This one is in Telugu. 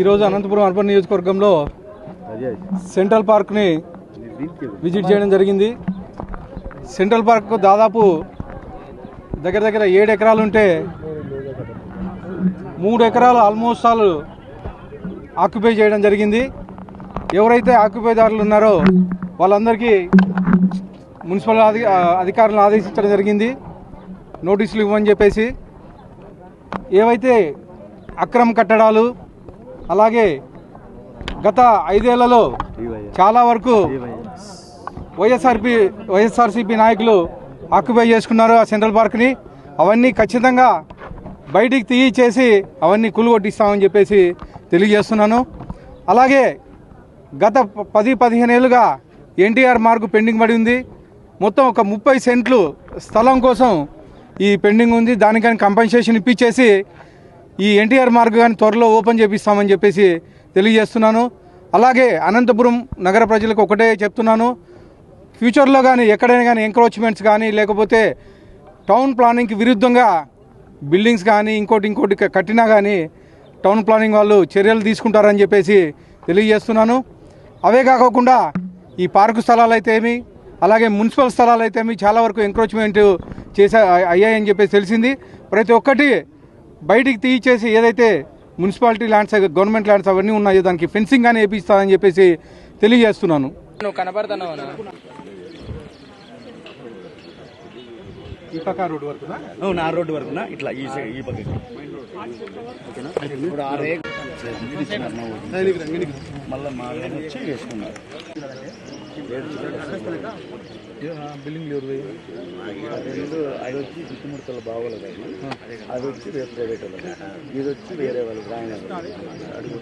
ఈరోజు అనంతపురం అర్బన్ నియోజకవర్గంలో సెంట్రల్ పార్క్ని విజిట్ చేయడం జరిగింది. సెంట్రల్ పార్క్ దాదాపు దగ్గర దగ్గర ఏడు ఎకరాలు ఉంటే మూడు ఎకరాలు ఆల్మోస్ట్ ఆల్ ఆక్యుపై చేయడం జరిగింది. ఎవరైతే ఆక్యుపైదారులు ఉన్నారో వాళ్ళందరికీ మున్సిపల్ అధి అధికారులను ఆదేశించడం జరిగింది. నోటీసులు ఇవ్వమని చెప్పేసి ఏవైతే అక్రమ కట్టడాలు అలాగే గత ఐదేళ్ళలో చాలా వరకు వైఎస్ఆర్పి వైఎస్ఆర్సీపీ నాయకులు ఆక్యుపై చేసుకున్నారు ఆ సెంట్రల్ పార్క్ని. అవన్నీ ఖచ్చితంగా బయటికి తీయి చేసి అవన్నీ కూలగొట్టిస్తామని చెప్పేసి తెలియజేస్తున్నాను. అలాగే గత పది పదిహేను ఏళ్ళుగా ఎన్టీఆర్ మార్గు పెండింగ్ పడి ఉంది. మొత్తం ఒక ముప్పై సెంట్లు స్థలం కోసం ఈ పెండింగ్ ఉంది. దానికని కంపెన్సేషన్ ఇప్పించేసి ఈ ఎన్టీఆర్ మార్గ్ కానీ త్వరలో ఓపెన్ చేపిస్తామని చెప్పేసి తెలియజేస్తున్నాను. అలాగే అనంతపురం నగర ప్రజలకు ఒకటే చెప్తున్నాను. ఫ్యూచర్లో కానీ ఎక్కడైనా కానీ ఎంక్రోచ్మెంట్స్ కానీ లేకపోతే టౌన్ ప్లానింగ్కి విరుద్ధంగా బిల్డింగ్స్ కానీ ఇంకోటి ఇంకోటి కట్టినా కానీ టౌన్ ప్లానింగ్ వాళ్ళు చర్యలు తీసుకుంటారని చెప్పేసి తెలియజేస్తున్నాను. అవే కాకుండా ఈ పార్కు స్థలాలు అయితే ఏమి అలాగే మున్సిపల్ స్థలాలు అయితే ఏమి చాలా వరకు ఎంక్రోచ్మెంట్ చేసా అయ్యాయని చెప్పేసి తెలిసింది. ప్రతి ఒక్కటి బయటికి తీయించేసి ఏదైతే మున్సిపాలిటీ ల్యాండ్స్ గవర్నమెంట్ ల్యాండ్స్ అవన్నీ ఉన్నాయో దానికి ఫెన్సింగ్ కానీ వేపిస్తానని చెప్పేసి తెలియజేస్తున్నాను. నువ్వు కనపడుతున్నావు ఈ పక్క రోడ్డు వరకు అవును ఆ రోడ్డు వరకునా ఇట్లా ఈ ఈ పక్కకి ఓకేనా? ఇప్పుడు ఆ రేగ్ మళ్ళీ మా వచ్చి వేసుకున్నారు బిల్డింగ్ రెండు అది వచ్చి చుట్టుముడతల బాగోలేదు అది అది వచ్చి రేపు ప్రైవేట్ వాళ్ళకి ఇది వచ్చి వేరే వాళ్ళకి రాయన అడుగు.